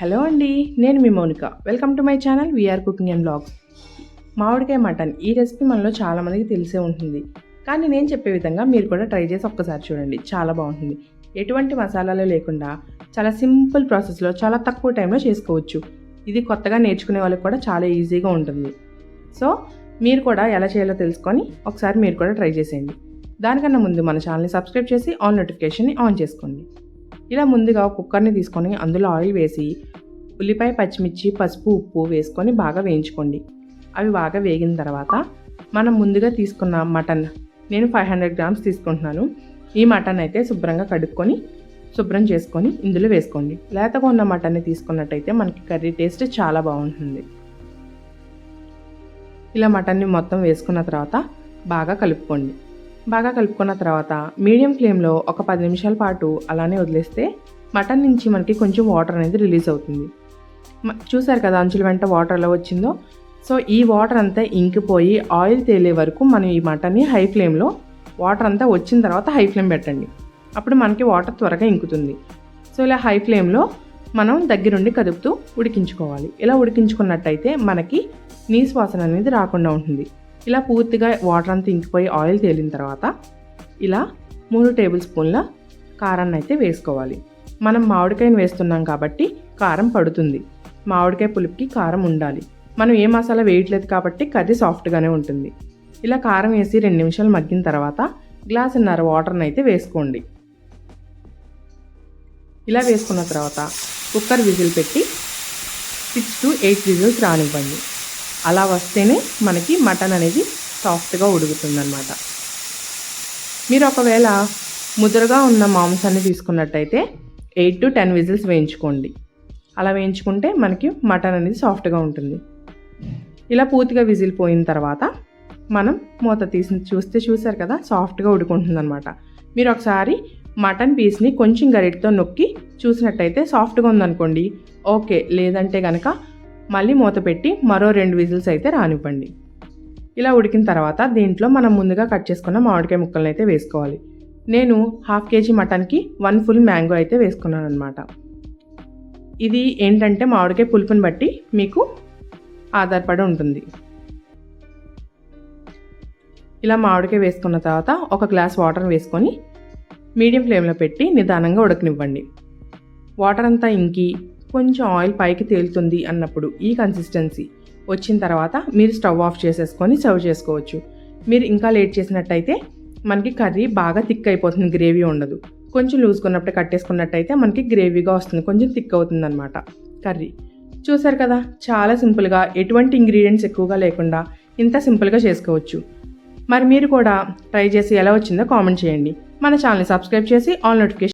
Hello అండి నేను మీ Mounika. Welcome to my channel VR cooking and blogs. మామిడికాయ mutton ఈ రెసిపీ మనలో చాలామందికి తెలిసే ఉంటుంది. కానీ నేను చెప్పే విధంగా మీరు కూడా ట్రై చేసి ఒక్కసారి చూడండి చాలా బాగుంటుంది. ఎటువంటి మసాలాలు లేకుండా చాలా సింపుల్ ప్రాసెస్లో చాలా తక్కువ టైంలో చేసుకోవచ్చు. ఇది కొత్తగా నేర్చుకునే వాళ్ళకి కూడా చాలా ఈజీగా ఉంటుంది. సో మీరు కూడా ఎలా చేయాలో తెలుసుకొని ఒకసారి మీరు కూడా ట్రై చేసేయండి. దానికన్నా ముందు మన ఛానల్ని సబ్స్క్రైబ్ చేసి ఆన్ నోటిఫికేషన్ని ఆన్ చేసుకోండి. ఇలా ముందుగా కుక్కర్ని తీసుకొని అందులో ఆయిల్ వేసి ఉల్లిపాయ పచ్చిమిర్చి పసుపు ఉప్పు వేసుకొని బాగా వేయించుకోండి. అవి బాగా వేగిన తర్వాత మనం ముందుగా తీసుకున్న మటన్ నేను ఫైవ్ హండ్రెడ్ గ్రామ్స్ తీసుకుంటున్నాను. ఈ మటన్ అయితే శుభ్రంగా కడుక్కొని శుభ్రం చేసుకొని ఇందులో వేసుకోండి. లేతగా ఉన్న మటన్ని తీసుకున్నట్టయితే మనకి కర్రీ టేస్ట్ చాలా బాగుంటుంది. ఇలా మటన్ని మొత్తం వేసుకున్న తర్వాత బాగా కలుపుకోండి. బాగా కలుపుకున్న తర్వాత మీడియం ఫ్లేమ్లో ఒక పది నిమిషాల పాటు అలానే వదిలేస్తే మటన్ నుంచి మనకి కొంచెం వాటర్ అనేది రిలీజ్ అవుతుంది. చూసారు కదా అంచుల వెంట వాటర్ ఎలా వచ్చిందో? సో ఈ వాటర్ అంతా ఇంకిపోయి ఆయిల్ తేలే వరకు మనం ఈ మటన్ని హై ఫ్లేమ్లో వాటర్ అంతా వచ్చిన తర్వాత హై ఫ్లేమ్ పెట్టండి. అప్పుడు మనకి వాటర్ త్వరగా ఇంకుతుంది. సో ఇలా హై ఫ్లేమ్లో మనం దగ్గరుండి కదుపుతూ ఉడికించుకోవాలి. ఇలా ఉడికించుకున్నట్టయితే మనకి నీసు వాసన అనేది రాకుండా ఉంటుంది. ఇలా పూర్తిగా వాటర్ అంతా ఇంకిపోయి ఆయిల్ తేలిన తర్వాత ఇలా మూడు టేబుల్ స్పూన్ల కారాన్ని అయితే వేసుకోవాలి. మనం మామిడికాయని వేస్తున్నాం కాబట్టి కారం పడుతుంది. మామిడికాయ పులుపుకి కారం ఉండాలి. మనం ఏ మసాలా వేయట్లేదు కాబట్టి కర్రీ సాఫ్ట్గానే ఉంటుంది. ఇలా కారం వేసి రెండు నిమిషాలు మగ్గిన తర్వాత గ్లాసున్నర వాటర్ని అయితే వేసుకోండి. ఇలా వేసుకున్న తర్వాత కుక్కర్ విజిల్ పెట్టి సిక్స్ టు ఎయిట్ విజిల్స్ రానివ్వండి. అలా వస్తేనే మనకి మటన్ అనేది సాఫ్ట్గా ఉడుకుతుందన్నమాట. మీరు ఒకవేళ ముదురుగా ఉన్న మాంసాన్ని తీసుకున్నట్టయితే ఎయిట్ టు టెన్ విజిల్స్ వేయించుకోండి. అలా వేయించుకుంటే మనకి మటన్ అనేది సాఫ్ట్గా ఉంటుంది. ఇలా పూర్తిగా విజిల్ పోయిన తర్వాత మనం మూత తీసి చూస్తే చూసారు కదా సాఫ్ట్గా ఉడుకుంటుంది అనమాట మీరు ఒకసారి మటన్ పీస్ని కొంచెం గరిటతో నొక్కి చూసినట్టయితే సాఫ్ట్గా ఉందనుకోండి. ఓకే లేదంటే కనుక మళ్ళీ మూత పెట్టి మరో రెండు విజిల్స్ అయితే రానివ్వండి. ఇలా ఉడికిన తర్వాత దీంట్లో మనం ముందుగా కట్ చేసుకున్న మామిడికాయ ముక్కలను అయితే వేసుకోవాలి. నేను హాఫ్ కేజీ మటన్కి వన్ ఫుల్ మ్యాంగో అయితే వేసుకున్నాను అనమాట ఇది ఏంటంటే మామిడికాయ పులుపుని బట్టి మీకు ఆధారపడి ఉంటుంది. ఇలా మామిడికాయ వేసుకున్న తర్వాత ఒక గ్లాస్ వాటర్ వేసుకొని మీడియం ఫ్లేమ్లో పెట్టి నిదానంగా ఉడకనివ్వండి. వాటర్ అంతా ఇంకి కొంచెం ఆయిల్ పైకి తేలుతుంది అన్నప్పుడు ఈ కన్సిస్టెన్సీ వచ్చిన తర్వాత మీరు స్టవ్ ఆఫ్ చేసేసుకొని సర్వ్ చేసుకోవచ్చు. మీరు ఇంకా లేట్ చేసినట్టయితే మనకి కర్రీ బాగా థిక్ అయిపోతుంది గ్రేవీ ఉండదు. కొంచెం లూజ్ కొన్నప్పుడు కట్టేసుకున్నట్టయితే మనకి గ్రేవీగా వస్తుంది కొంచెం థిక్ అవుతుంది అనమాట కర్రీ. చూసారు కదా చాలా సింపుల్గా ఎటువంటి ఇంగ్రీడియంట్స్ ఎక్కువగా లేకుండా ఇంత సింపుల్గా చేసుకోవచ్చు. మరి మీరు కూడా ట్రై చేసి ఎలా వచ్చిందో కామెంట్ చేయండి. మన ఛానల్ సబ్స్క్రైబ్ చేసి ఆల్ నోటిఫికేషన్